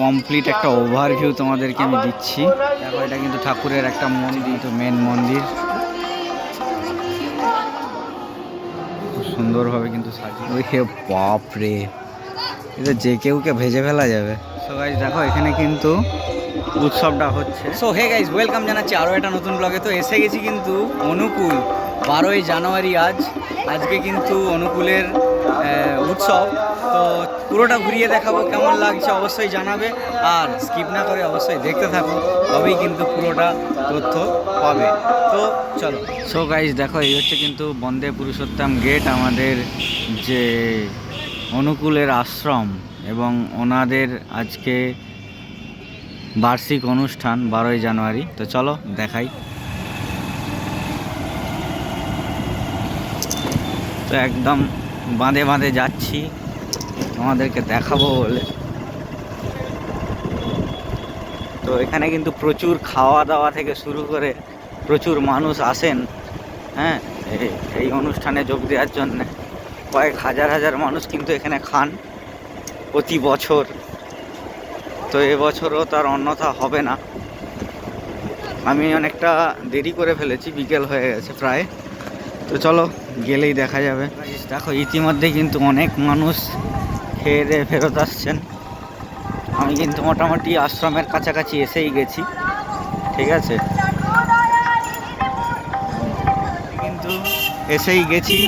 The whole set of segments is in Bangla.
কমপ্লিট একটা ওভারভিউ তোমাদেরকে আমি দিচ্ছি। দেখো, এটা কিন্তু ঠাকুরের একটা মন্দির, তো মেন মন্দির। খুব সুন্দরভাবে কিন্তু সাজিয়ে বাপ রে এটা যে কেউকে ভেজে ফেলা যাবে। সো গাইজ দেখো, এখানে কিন্তু উৎসবটা হচ্ছে। সো হে গাইজ ওয়েলকাম জানাচ্ছি আরও একটা নতুন ব্লগে তো এসে গেছি কিন্তু অনুকূল। বারোই জানুয়ারি আজ। আজকে কিন্তু অনুকূলের উৎসব। তো পুরোটা ঘুরিয়ে দেখাবো কেমন লাগছে অবশ্যই জানাবে। আর স্কিপ না করে অবশ্যই দেখতে থাকো, তবেই কিন্তু পুরোটা তথ্য পাবে। তো চলো। সো গাইজ দেখো, এই হচ্ছে কিন্তু বন্দে পুরুষোত্তম গেট আমাদের যে অনুকূলের আশ্রম এবং ওনাদের আজকে বার্ষিক অনুষ্ঠান বারোই জানুয়ারি। তো চলো, দেখাই। তো একদম বাঁধে বাঁধে যাচ্ছি। তোমাদেরকে দেখাবো বলে। তো এখানে কিন্তু প্রচুর খাওয়া দাওয়া থেকে শুরু করে প্রচুর মানুষ আসেন হ্যাঁ? এই- অনুষ্ঠানে যোগ দেওয়ার জন্য। কয়েক হাজার হাজার মানুষ কিন্তু এখানে খান প্রতি বছর। তো এবছরও তার অন্যথা হবে না। আমি অনেকটা দেরি করে ফেলেছি, বিকেল হয়ে গেছে প্রায়। তো চলো, গেলেই দেখা যাবে। দেখো, ইতিমধ্যে কিন্তু অনেক মানুষ খেয়ে দিয়ে ফেরত আসছেন। আমি কিন্তু মোটামুটি আশ্রমের কাছাকাছি এসেই গেছি, ঠিক আছে? কিন্তু এসেই গেছি।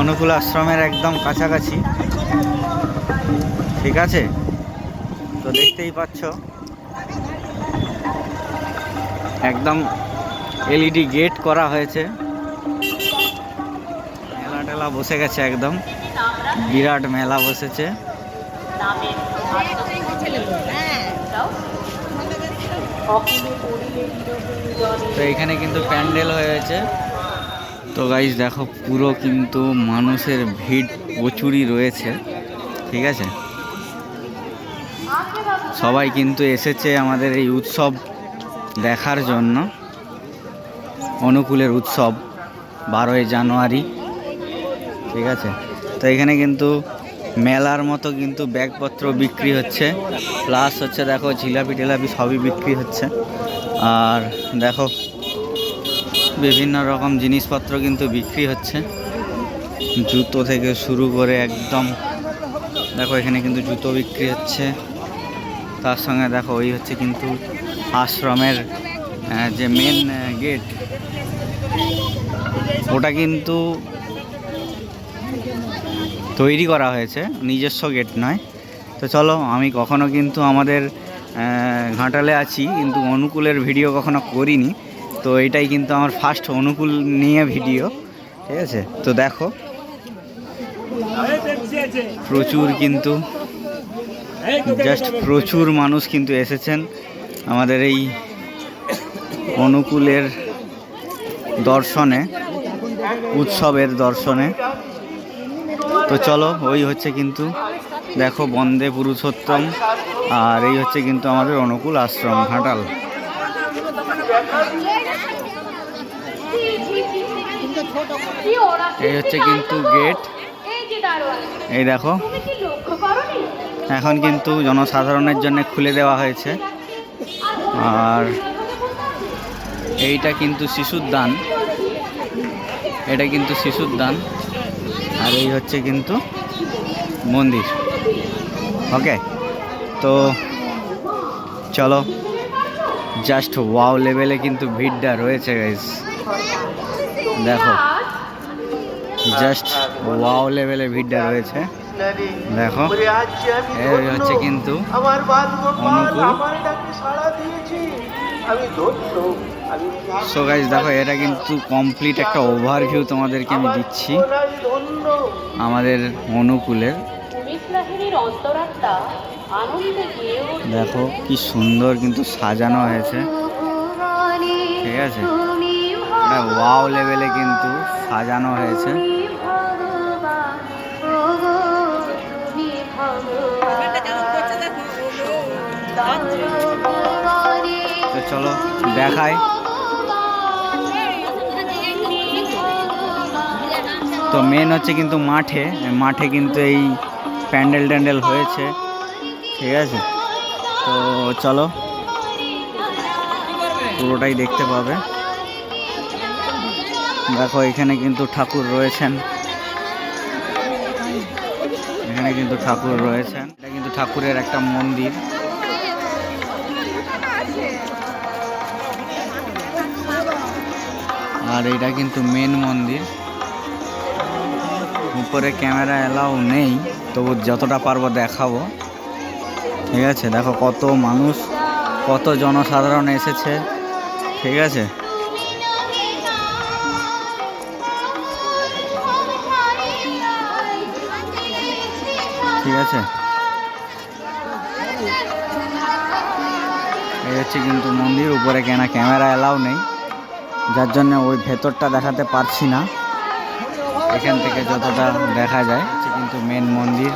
অনুকূল আশ্রমের একদম কাছাকাছি, ঠিক আছে? তো দেখতেই পাচ্ছ, একদম এলইডি গেট করা হয়েছে। মেলা টেলা বসে গেছে একদম। বিরাট মেলা বসেছে। তো এখানে কিন্তু প্যান্ডেল হয়েছে। তো গাইজ দেখো পুরো কিন্তু মানুষের ভিড় প্রচুরই রয়েছে। ঠিক আছে? সবাই কিন্তু এসেছে আমাদের এই উৎসব দেখার জন্য। অনুকূলের উৎসব বারোই জানুয়ারি। ঠিক আছে? তো এখানে কিন্তু মেলার মতো কিন্তু ব্যাগপত্র বিক্রি হচ্ছে। প্লাস হচ্ছে দেখো জিলাপি টিলাপি সবই বিক্রি হচ্ছে। আর দেখো বিভিন্ন রকম জিনিসপত্র কিন্তু বিক্রি হচ্ছে। জুতো থেকে শুরু করে একদম দেখো এখানে কিন্তু জুতো বিক্রি হচ্ছে। তার সঙ্গে দেখো ওই হচ্ছে কিন্তু আশ্রমের যে মেন গেট ওটা কিন্তু তৈরি করা হয়েছে, নিজস্ব গেট নয়। তো চলো, আমি কখনো কিন্তু আমাদের ঘাটালে আছি, কিন্তু অনুকূলের ভিডিও কখনো করিনি। তো এটাই কিন্তু আমার ফার্স্ট অনুকূল নিয়ে ভিডিও ঠিক আছে? তো দেখো, প্রচুর কিন্তু জাস্ট প্রচুর মানুষ কিন্তু এসেছেন আমাদের এই অনুকূলের দর্শনে, উৎসবের দর্শনে। তো চলো, ওই হচ্ছে কিন্তু দেখো বন্দে পুরুষোত্তম, আর এই হচ্ছে কিন্তু আমাদের অনুকূল আশ্রম, ঘাটাল। এই হচ্ছে কিন্তু গেট। এই দেখো, এখন কিন্তু জনসাধারণের জন্য খুলে দেওয়া হয়েছে। আর এইটা কিন্তু শিশুর দান। এটা কিন্তু শিশুর দান। আর এই হচ্ছে কিন্তু মন্দির। ওকে তো চলো জাস্ট ওয়াও লেভেলে কিন্তু ভিড়টা রয়েছে গাইজ দেখো জাস্ট ওয়াও লেভেলে ভিড়টা রয়েছে। দেখো এই হচ্ছে কিন্তু অনুকূল। সো গাইজ দেখো, এটা কিন্তু কমপ্লিট একটা ওভারভিউ তোমাদেরকে আমি দিচ্ছি। আমাদের অনুকূলের। দেখো, কি সুন্দর কিন্তু সাজানো হয়েছে। ঠিক আছে? ওয়াও লেভেলে কিন্তু সাজানো হয়েছে। চলো, দেখাই। তো মেন হচ্ছে কিন্তু মাঠে। মাঠে কিন্তু এই প্যান্ডেল ট্যান্ডেল হয়েছে। ঠিক আছে? তো চলো, পুরোটাই দেখতে পাবে। দেখো, এখানে কিন্তু ঠাকুর রয়েছেন। এখানে কিন্তু ঠাকুর রয়েছেন। এটা কিন্তু ঠাকুরের একটা মন্দির। আর এটা কিন্তু মেন মন্দির। উপরে ক্যামেরা এলাও নেই, তবু যতটা পারব দেখাবো। ঠিক আছে, দেখো কত মানুষ, কত জনসাধারণ এসেছে। ঠিক আছে? ঠিক আছে? এই হচ্ছে কিন্তু মন্দির, উপরে কেনা ক্যামেরা এলাও নেই। যার জন্য ওই ভেতরটা দেখাতে পারছি না। এখান থেকে যতটা দেখা যায় কিন্তু মেন মন্দির।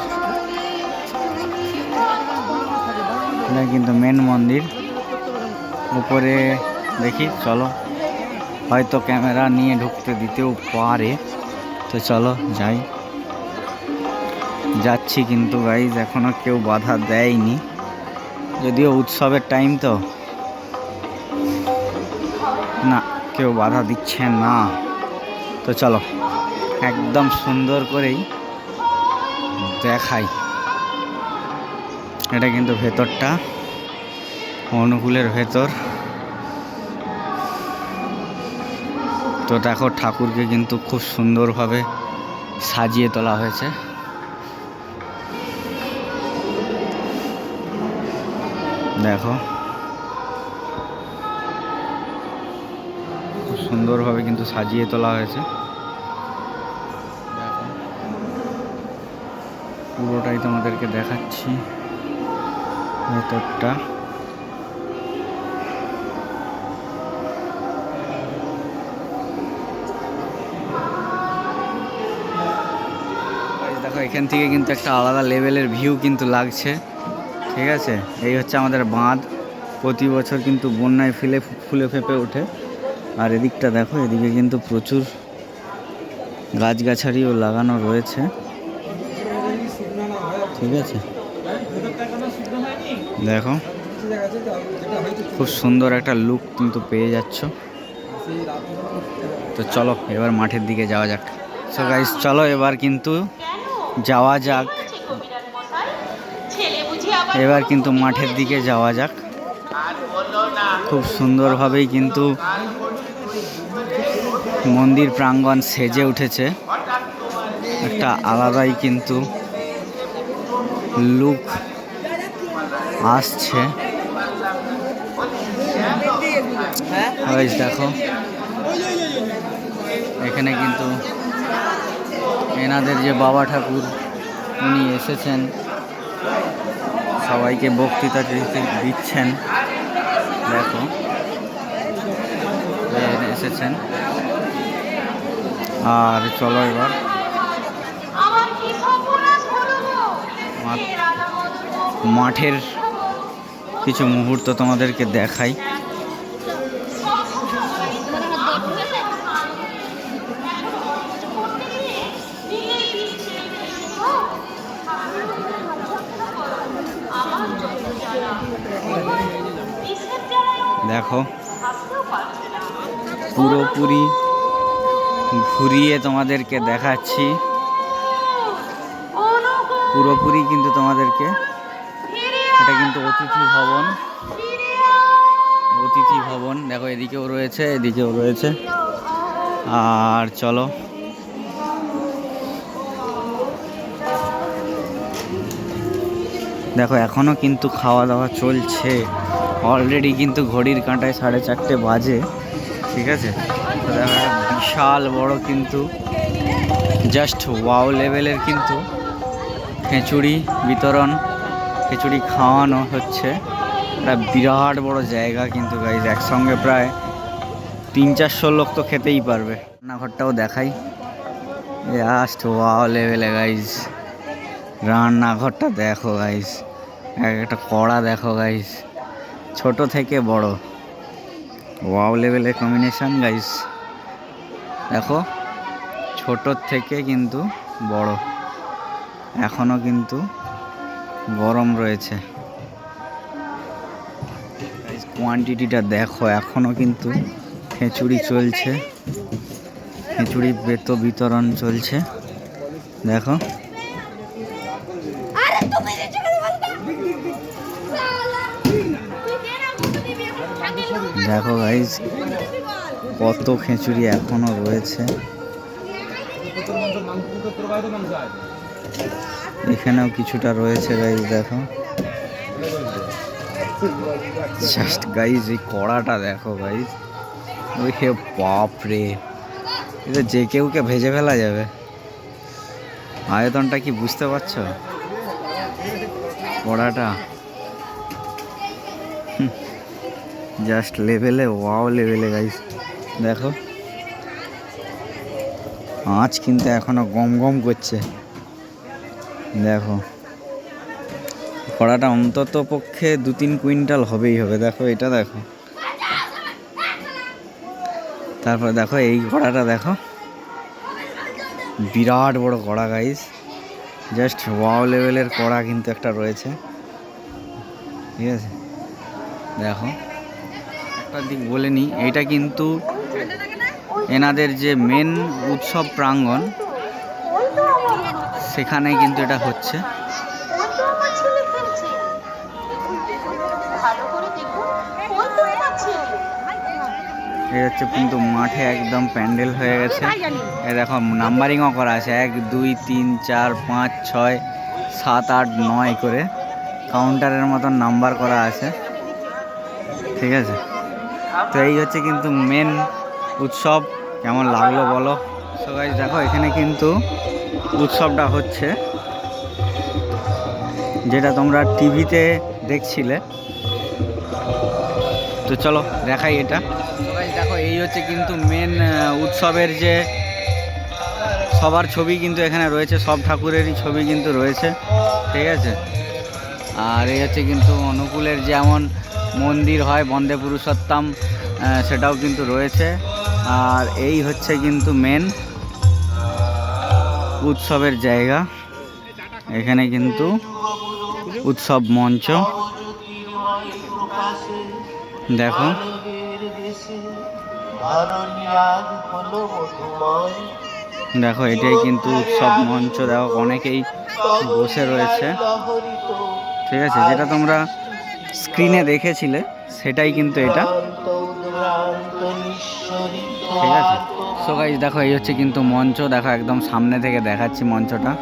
কিন্তু মেন মন্দির। উপরে দেখি, চলো। হয়তো ক্যামেরা নিয়ে ঢুকতে দিতেও পারে। তো চলো, যাই। যাচ্ছি কিন্তু গাইজ এখনও কেউ বাধা দেয়নি। যদিও উৎসবের টাইম তো। না কেউ বাধা দিচ্ছে না। তো চলো, একদম সুন্দর করেই দেখাই। এটা কিন্তু ভেতরটা, অনুকূলের ভেতর। তো দেখো, ঠাকুরকে কিন্তু খুব সুন্দরভাবে সাজিয়ে তোলা হয়েছে। দেখো সুন্দরভাবে কিন্তু সাজিয়ে তোলা হয়েছে। পুরোটাই তোমাদেরকে দেখাচ্ছি। ভেতরটা। দেখো, এখান থেকে কিন্তু একটা আলাদা লেভেলের ভিউ কিন্তু লাগছে। ঠিক আছে? এই হচ্ছে আমাদের বাঁধ। প্রতি বছর কিন্তু বন্যায় ফিলে, ফুলে ফেপে ওঠে। আর এদিকটা দেখো, এদিকে কিন্তু প্রচুর গাছগাছালিও লাগানো রয়েছে। ঠিক আছে? দেখো, খুব সুন্দর একটা লুক কিন্তু পেয়ে যাচ্ছ। তো চলো, এবার মাঠের দিকে যাওয়া যাক। সো গাইস চলো এবার কিন্তু যাওয়া যাক। এবার কিন্তু মাঠের দিকে যাওয়া যাক। খুব সুন্দরভাবেই কিন্তু মন্দির প্রাঙ্গণ সেজে উঠেছে। একটা আলাদাই কিন্তু লুক আসছে। দেখো। এখানে কিন্তু এনাদের যে বাবা ঠাকুর, উনি এসেছেন। সবাইকে বক্তৃতা দিচ্ছেন। দেখো। এসেছেন। আর চলো এবার। মাঠের কিছু মুহূর্ত তোমাদেরকে দেখাই দেখো পুরোপুরি ঘুরিয়ে তোমাদেরকে দেখাচ্ছি। পুরোপুরি কিন্তু তোমাদেরকে। এটা কিন্তু অতিথি ভবন। অতিথি ভবন। দেখো, এদিকেও রয়েছে এদিকেও রয়েছে। আর চলো। দেখো, এখনও কিন্তু খাওয়া দাওয়া চলছে। অলরেডি কিন্তু ঘড়ির কাঁটায় সাড়ে চারটে বাজে। ঠিক আছে? বিশাল বড় কিন্তু জাস্ট ওয়াও লেভেলের কিন্তু খিচুড়ি বিতরণ, খিচুড়ি খাওয়ানো হচ্ছে। একটা বিরাট বড় জায়গা কিন্তু গাইজ একসঙ্গে প্রায় তিন চারশো লোক তো খেতেই পারবে। রান্নাঘরটাও দেখাই। জাস্ট ওয়াও লেভেলে গাইজ রান্নাঘরটা দেখো গাইজ এক একটা কড়া দেখো গাইজ ছোট থেকে বড়। ওয়াও লেভেলের কম্বিনেশন গাইজ দেখো ছোট থেকে কিন্তু বড়। এখনও কিন্তু গরম রয়েছে। কোয়ান্টিটিটা দেখো এখনও কিন্তু খিচুড়ি চলছে। খিচুড়ি বেত বিতরণ চলছে। দেখো। দেখো গাইজ কত খিচুড়ি এখনও রয়েছে? এখানেও কিছুটা রয়েছে গাইজ দেখো। জাস্ট গাইজ এই কড়াটা দেখো গাইজ ওই হে বাপ রে এটা যে কেউকে ভেজে ফেলা যাবে। আয়তনটা কি বুঝতে পারছ? কড়াটা। জাস্ট লেভেলে ওয়াও লেভেলে গাইস দেখো। আঁচ কিন্তু এখনও গম গম করছে। দেখো। কড়াটা অন্তত পক্ষে দু তিন কুইন্টাল হবেই হবে। দেখো এটা দেখো। তারপর দেখো এই কড়াটা দেখো। বিরাট বড় কড়া গাইস জাস্ট ওয়াও লেভেলের কড়া কিন্তু একটা রয়েছে। ঠিক আছে? দেখো। একটা দিক বলে নিই। এটা কিন্তু এনাদের যে মেন উৎসব প্রাঙ্গণ সেখানে কিন্তু এটা হচ্ছে। হচ্ছে কিন্তু মাঠে একদম প্যান্ডেল হয়ে গেছে। এই দেখো, নাম্বারিংও করা আছে। এক, দুই, তিন, চার, পাঁচ, ছয়, সাত, আট, নয় করে কাউন্টারের মতন নাম্বার করা আছে। ঠিক আছে? তো এই হচ্ছে কিন্তু মেন উৎসব কেমন লাগল বলো? সবাই দেখো, এখানে কিন্তু উৎসবটা হচ্ছে, যেটা তোমরা টিভিতে দেখছিলে। তো চলো, দেখাই এটা। দেখো, এই হচ্ছে কিন্তু মেন উৎসবের যে সবার ছবি কিন্তু এখানে রয়েছে, সব ঠাকুরেরই ছবি কিন্তু রয়েছে, ঠিক আছে? আর এই হচ্ছে কিন্তু অনুকূলের যেমন মন্দির হয়, বন্দে পুরুষোত্তম সেটাও কিন্তু রয়েছে। আর এই হচ্ছে কিন্তু মেন উৎসবের জায়গা। এখানে কিন্তু উৎসব মঞ্চ। দেখো। দেখো, এটাই কিন্তু উৎসব মঞ্চ। দেখো, অনেকেই বসে রয়েছে। ঠিক আছে, যেটা তোমরা স্ক্রিনে দেখেছিলে, সেটাই কিন্তু এটা। ঠিক আছে? সো গাইজ দেখো, এই হচ্ছে কিন্তু মঞ্চ। দেখো, একদম সামনে থেকে দেখাচ্ছি মঞ্চটা।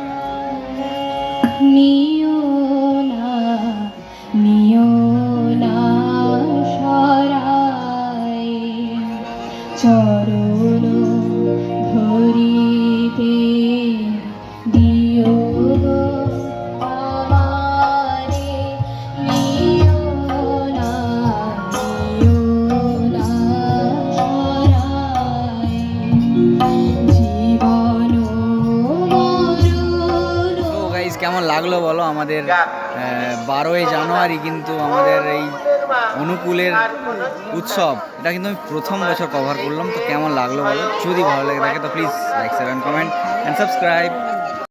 বলো, আমাদের বারোই জানুয়ারি কিন্তু আমাদের এই অনুকূলের উৎসব। এটা কিন্তু আমি প্রথম বছর কভার করলাম, তো কেমন লাগল বলো? যদি ভালো লাগে থাকে তো please like share and comment and subscribe